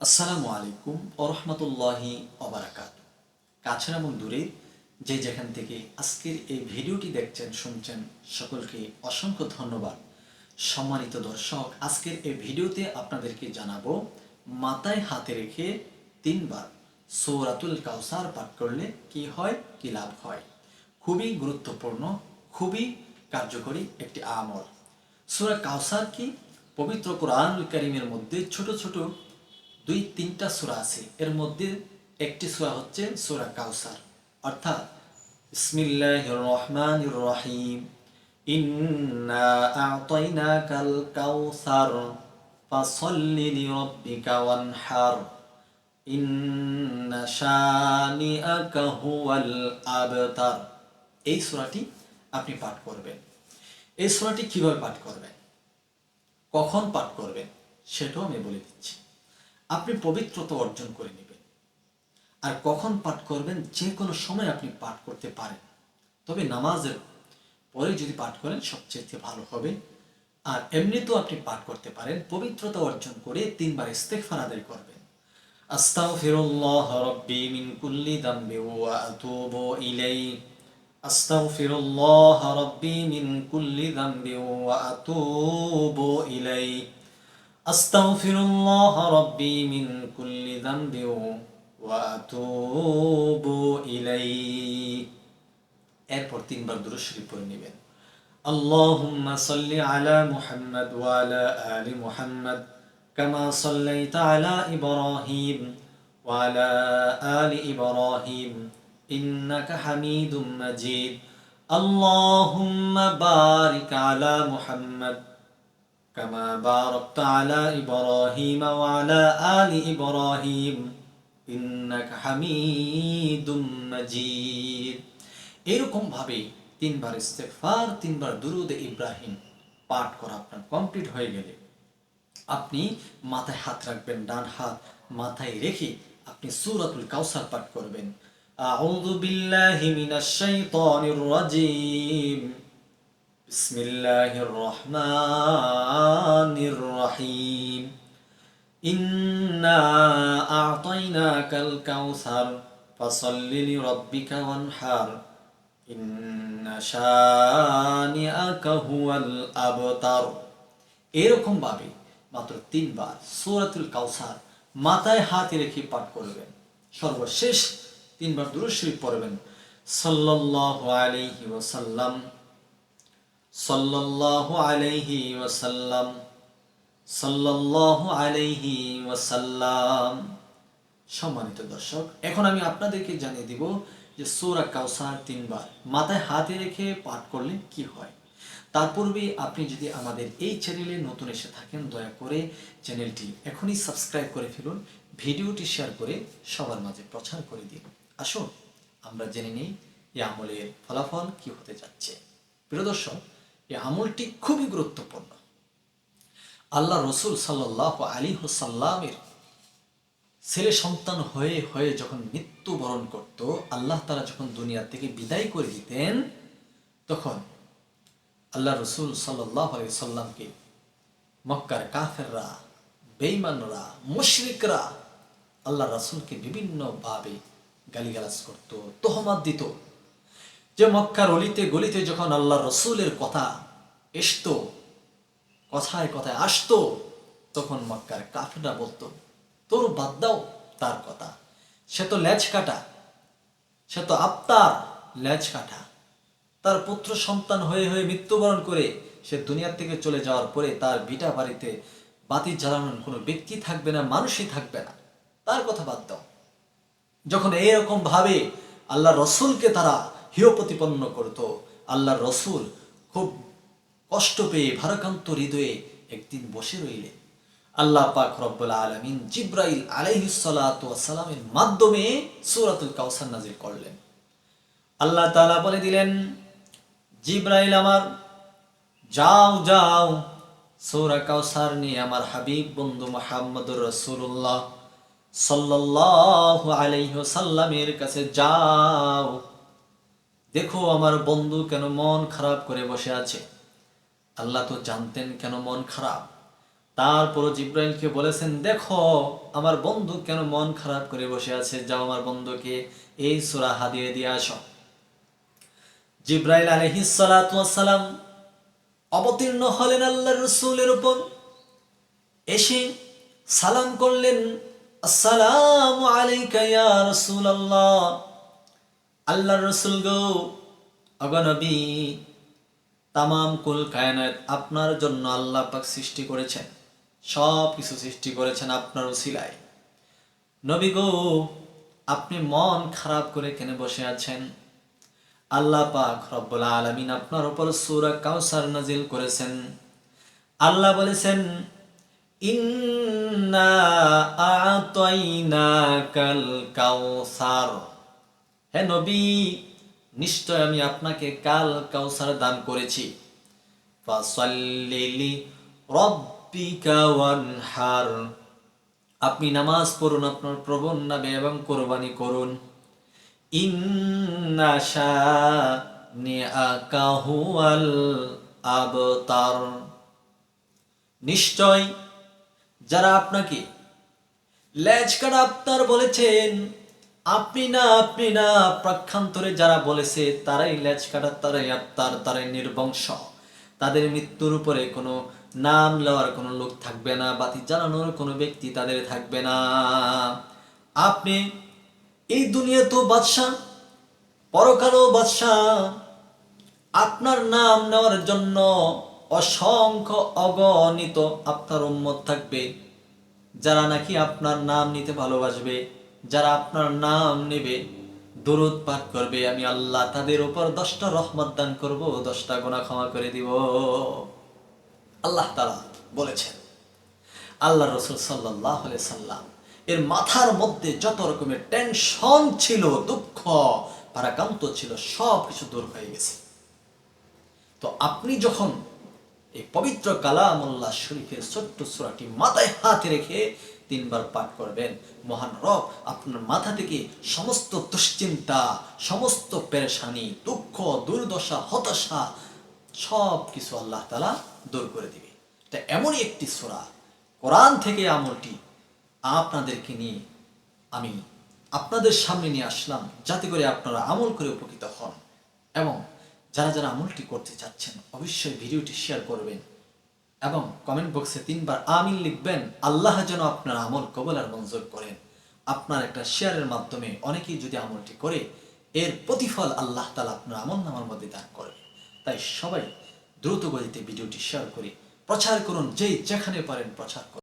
আসসালামু আলাইকুম ওরহমতুল্লাহি অবরাকাত কাছের এবং দূরে যে যেখান থেকে আজকের এই ভিডিওটি দেখছেন, শুনছেন, সকলকে অসংখ্য ধন্যবাদ। সম্মানিত দর্শক, আজকের এই ভিডিওতে আপনাদেরকে জানাব, মাথায় হাতে রেখে তিনবার সৌরাতুল কাউসার পাঠ করলে কি হয়, কি লাভ হয়? খুবই গুরুত্বপূর্ণ, খুবই কার্যকরী একটি আমল। সূরা কাউসার কি? পবিত্র কোরআনুল করিমের মধ্যে ছোট ছোট দুই, তিনটা সূরা আছে। এর মধ্যে একটি সূরা হচ্ছে সূরা কাউসার অর্থাৎ বিসমিল্লাহির রহমান রহিম এই সূরাটি আপনি পাঠ করবেন। এই সূরাটি কীভাবে পাঠ করবেন? কখন পাঠ করবেন? সেটাও আমি বলে দিচ্ছি। আপনি পবিত্রতা অর্জন করে নেবেন। আর কখন পাঠ করবেন, যে কোনো সময় আপনি পাঠ করতে পারেন। তবে নামাজের পরে যদি পাঠ করেন সবচেয়ে ভালো হবে। আর এমনিতেও আপনি পাঠ করতে পারেন, পবিত্রতা অর্জন করে তিনবার ইস্তেগফার আদায় করবেন। আস্তাগফিরুল্লাহ রাব্বি মিন কুল্লি দামবি ওয়া আতুবু ইলাইহি। ওয়া আতুবু ইলাইহি। أستغفر الله ربي من كل ذنب وأتوب إليه এরপর তিনবার দুরূদ শরীফ পড়ে নেবেন اللهم صل على محمد وعلى آل محمد كما صليت على إبراهيم وعلى آل إبراهيم إنك حميد مجيد اللهم بارك على محمد كما باركت على إبراهيم وعلى آل إبراهيم إنك حميد مجيد এরকম ভাবে তিনবার ইস্তেগফার তিনবার দুরুদ ইব্রাহিম পাঠ করা আপনার কমপ্লিট হয়ে গেলে আপনি মাথায় হাত রাখবেন ডান হাত মাথায় রেখে আপনি সূরাতুল কাউসার পাঠ করবেন আউযু বিল্লাহি মিনাশ শাইতানির রাজিম بسم الله الرحمن الرحيم إنا أعطيناك الكوثر فصل لربك وانحر إن شانئك هو الأبتر এরকম ভাবে মাত্র তিনবার সূরাতুল কাউসার মাথায় হাতে রেখে পাঠ করবেন সর্বশেষ তিনবার দুরূদ শরীফ পড়বেন সাল্লাল্লাহু আলাইহি ওয়াসাল্লাম সাল্লাল্লাহু আলাইহি ওয়াসাল্লাম, সাল্লাল্লাহু আলাইহি ওয়াসাল্লাম। সম্মানিত দর্শক, এখন আমি আপনাদেরকে জানিয়ে দিব যে সূরা কাউসার তিনবার মাথায় হাতে রেখে পাঠ করলে কি হয়। তার পূর্বে আপনি যদি আমাদের এই চ্যানেলে নতুন এসে থাকেন, দয়া করে চ্যানেলটি এখনই সাবস্ক্রাইব করে ফেলুন, ভিডিওটি শেয়ার করে সবার মাঝে প্রচার করে দিন। আসুন, আমরা জেনে নিই এই আমলের ফলাফল কি হতে যাচ্ছে। প্রিয় দর্শক এই আমলটি খুবই গুরুত্বপূর্ণ। আল্লাহ রসুল সাল্লাহ আলী হুসাল্লামের ছেলে সন্তান হয়ে হয়ে যখন মৃত্যুবরণ করত, আল্লাহ তারা যখন দুনিয়া থেকে বিদায় করে দিতেন, তখন আল্লাহ রসুল সাল্লাহ আলি সাল্লামকে মক্কার কাফেররা বেইমানরা মুশরিকরা আল্লাহ রাসুলকে বিভিন্নভাবে গালিগালাজ করত, তহমাত দিত। যে মক্কার অলিতে গলিতে যখন আল্লাহ রসুলের কথা এসত, কথায় কথায় আসতো, তখন মক্কার কাফেররা বলতো, তোর বাদ দাও তার কথা। সে তো ল্যাজ কাটা, সে তো আপ্তার ল্যাজ কাটা। তার পুত্র সন্তান হয়ে হয়ে মৃত্যুবরণ করে সে দুনিয়ার থেকে চলে যাওয়ার পরে তার বিটা বাড়িতে বাতি জ্বালানোর কোনো ব্যক্তি থাকবে না, মানুষই থাকবে না। তার কথা বাদ দাও। যখন এইরকম ভাবে আল্লাহ রসুলকে তারা হিয় প্রতিপন্ন করত। আল্লাহ রসুল খুব কষ্ট পেয়ে ভারাকান্ত হৃদয়ে একদিন বসে রইলেন। আল্লাহ পাক রব্বুল আলমিন জিব্রাইল আলাইহিসালামের মাধ্যমে সুরাতুল কাউসার নাজিল করলেন। আল্লাহ তালা বলে দিলেন, জিব্রাইল আমার, যাও যাও, সৌরা কাউসার নিয়ে আমার হাবিব বন্ধু মোহাম্মদুর রসুল্লাহ সাল্লাল্লাহু আলাইহি সাল্লামের কাছে যাও। দেখো, আমার বন্ধু কেন মন খারাপ করে বসে আছে? আল্লাহ তো জানতেন কেন মন খারাপ। তারপর জিব্রাইলকে বলেছেন, দেখো, আমার বন্ধু কেন মন খারাপ করে বসে আছে? যাও আমার বন্ধুকে এই সূরা হাদিয়ে দিয়ে আসো। জিব্রাইল আলাইহিস সালাতু সালাম অবতীর্ণ হলেন আল্লাহর রাসূলের উপর। এসে সালাম করলেন, আসসালামু আলাইকা ইয়া রাসূলুল্লাহ। আল্লাহর রসুল গো অগনবী তামাম কুল কায়নাত আপনার জন্য আল্লাহ পাক সৃষ্টি করেছেন। সব কিছু সৃষ্টি করেছেন আপনার উসিলায়। নবী গো, আপনি মন খারাপ করে কেন বসে আছেন? আল্লাহ পাক রব্বুল আলামিন আপনার উপর সূরা কাউসার নাজিল করেছেন। আল্লাহ বলেছেন, ইন্না আতাইনাকাল কাউসার হে নবী, নিশ্চয় আমি আপনাকে কাল কাউসার দান করেছি। আপনি নামাজ পড়ুন আপনার প্রবণ নামে এবং কোরবানি করুন। আবতার। নিশ্চয় যারা আপনাকে লেজ কাটা আপনার বলেছেন আপনি না আপনি না প্রক্ষান্তরে যারা বলেছে, তারাই লেজ কাটা তারাই আত্মার, তারাই নির্বংশ। তাদের মৃত্যুর উপরে কোনো নাম লওয়ার কোনো লোক থাকবে না, বাতি জ্বালানোর কোনো ব্যক্তি তাদের থাকবে না। আপনি এই দুনিয়া তো বাদশাহ, পরকালও বাদশাহ, আপনার নাম নেওয়ার জন্য অসংখ্য অগণিত আপনার উম্মত থাকবে, যারা নাকি আপনার নাম নিতে ভালোবাসবে। যারা আপনার নাম নেবে, দরুদ পাঠ করবে, আমি আল্লাহ তাদের উপর দশটা রহমত দান করব, দশটা গোনা ক্ষমা করে দিব। আল্লাহ তারা বলেছেন, আল্লাহ রসুল সাল্লাহ সাল্লাম, এর মাথার মধ্যে যত রকমের টেনশন ছিল, দুঃখ পারাকান্ত ছিল, সব কিছু দূর হয়ে গেছে। তো আপনি যখন এই পবিত্র কালামুল্লাহ শরীফের ছোট্ট সুরাটি মাথায় হাতে রেখে তিনবার পাঠ করবেন। মহান রব আপনার মাথা থেকে সমস্ত দুশ্চিন্তা, সমস্ত পেরেশানি, দুঃখ, দুর্দশা, হতাশা সব কিছু আল্লাহ তালা দূর করে দিবে। এটা এমনই একটি সোরা, কোরআন থেকে আমলটি আপনাদেরকে নিয়ে আমি আপনাদের সামনে নিয়ে আসলাম যাতে করে আপনারা আমল করে উপকৃত হন। এবং যারা যারা আমলটি করতে চাচ্ছেন, অবশ্যই ভিডিওটি শেয়ার করবেন। এবং কমেন্ট বক্সে তিনবার আমিন লিখবেন, আল্লাহ যেন আপনার আমল কবল আর মঞ্জুর করেন। আপনার একটা শেয়ারের মাধ্যমে অনেকেই যদি আমলটি করে, এর প্রতিফল আল্লাহ তালা আপনার আমল নামার মধ্যে দান করবে তাই সবাই দ্রুত গতিতে ভিডিওটি শেয়ার করে প্রচার করুন, যেই যেখানে পারেন প্রচার করুন।